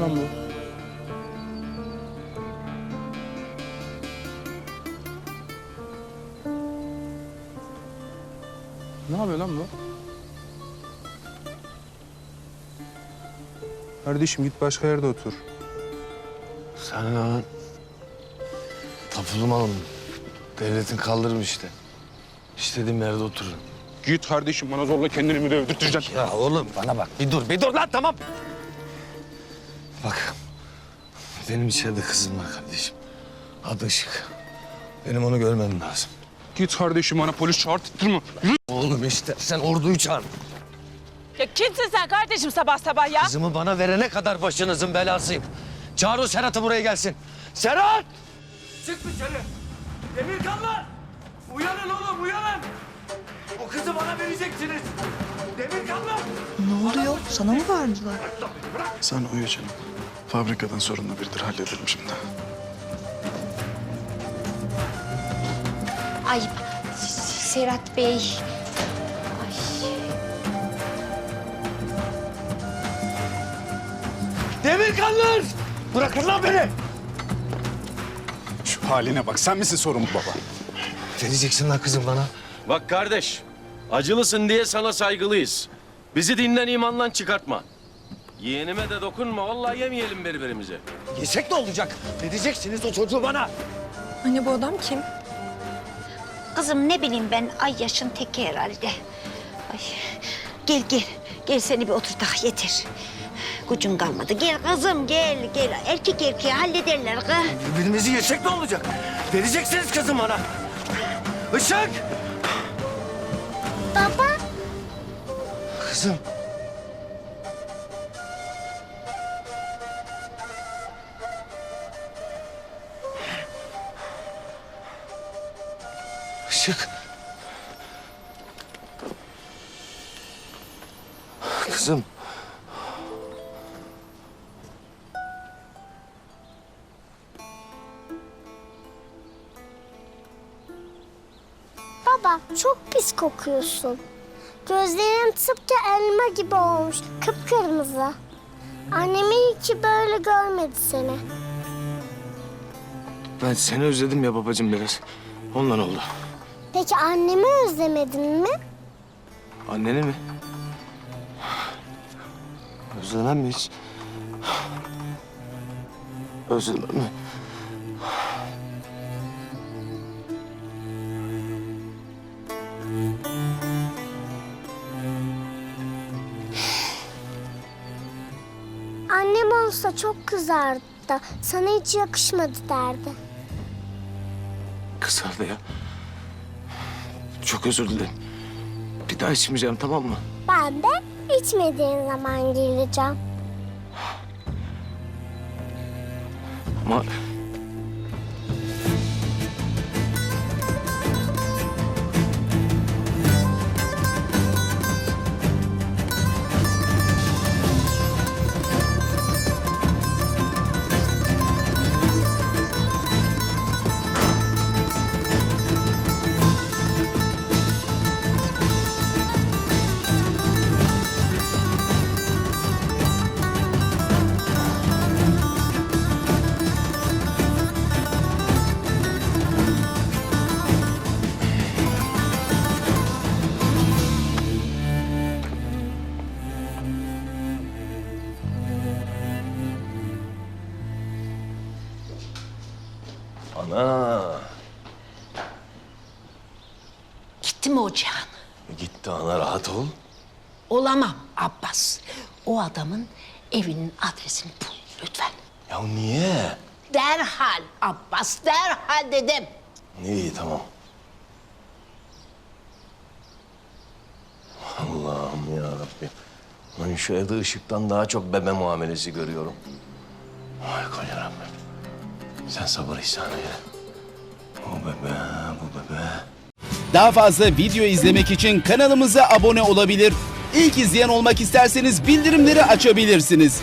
Lan bu. Ne yapıyor lan bu? Kardeşim git başka yerde otur. Sen lan tapulu malım. Devletin kaldırmış işte. İstediğim yerde otururum. Git kardeşim bana zorla kendini mi dövdürteceksin? Ya oğlum bana bak bir dur bir dur lan tamam. Bak benim içeride kızım var kardeşim. Adı Işık. Benim onu görmem lazım. Git kardeşim bana polis çağırtırma. Yürü. Oğlum işte sen orduyu çağır. Ya kimsin sen kardeşim sabah sabah ya? Kızımı bana verene kadar başınızın belasıyım. Çağır o Serhat'ı buraya gelsin. Serhat! Çık dışarı. Demirkanlar! Vereceksiniz. Demirkanlar! Ne oluyor? Sana mı verdiler? Sen uyu canım. Fabrikadan sorunlu biridir halledelim şimdi. Ay Serhat Bey. Ay. Demirkanlar! Bırakın lan beni! Şu haline bak. Sen misin sorumlu baba? Vereceksin lan kızım bana. Bak kardeş, acılısın diye sana saygılıyız. Bizi dinden imandan çıkartma. Yeğenime de dokunma, vallahi yemeyelim birbirimizi. Yesek ne olacak? Vereceksiniz o çocuğu bana. Anne bu adam kim? Kızım ne bileyim ben ay yaşın teki herhalde. Ay. Gel gel. Gel seni bir otur daha yeter. Gücün kalmadı. Gel kızım gel gel. Erkek erkeği hallederler kız. Birbirimizi yesek ne olacak? Vereceksiniz kızım bana. Işık! Kızım. Işık. Kızım. Baba çok pis kokuyorsun. Gözlerin tıpkı elma gibi olmuş. Kıpkırmızı. Annemin hiç böyle görmedi seni. Ben seni özledim ya babacığım biraz. Ondan oldu. Peki annemi özlemedin mi? Anneni mi? Özlemem mi hiç? Özlemem mi? Olsa çok kızardı da sana hiç yakışmadı derdi. Kızardı ya. Çok özür dilerim. Bir daha içmeyeceğim tamam mı? Ben de içmediğin zaman geleceğim. Ama Ana, Gitti mi o Cihan? gitti ana rahat ol. Olamam Abbas. O adamın evinin adresini bul lütfen. Ya niye? Derhal Abbas, derhal dedim. İyi tamam. Allah'ım ya Rabbim. Ben şu evde ışıktan daha çok bebe muamelesi görüyorum. Ay koca Rabbim. Sen sabır ihsan eyle. Bu bebe, bu bebe. Daha fazla video izlemek için kanalımıza abone olabilir. İlk izleyen olmak isterseniz bildirimleri açabilirsiniz.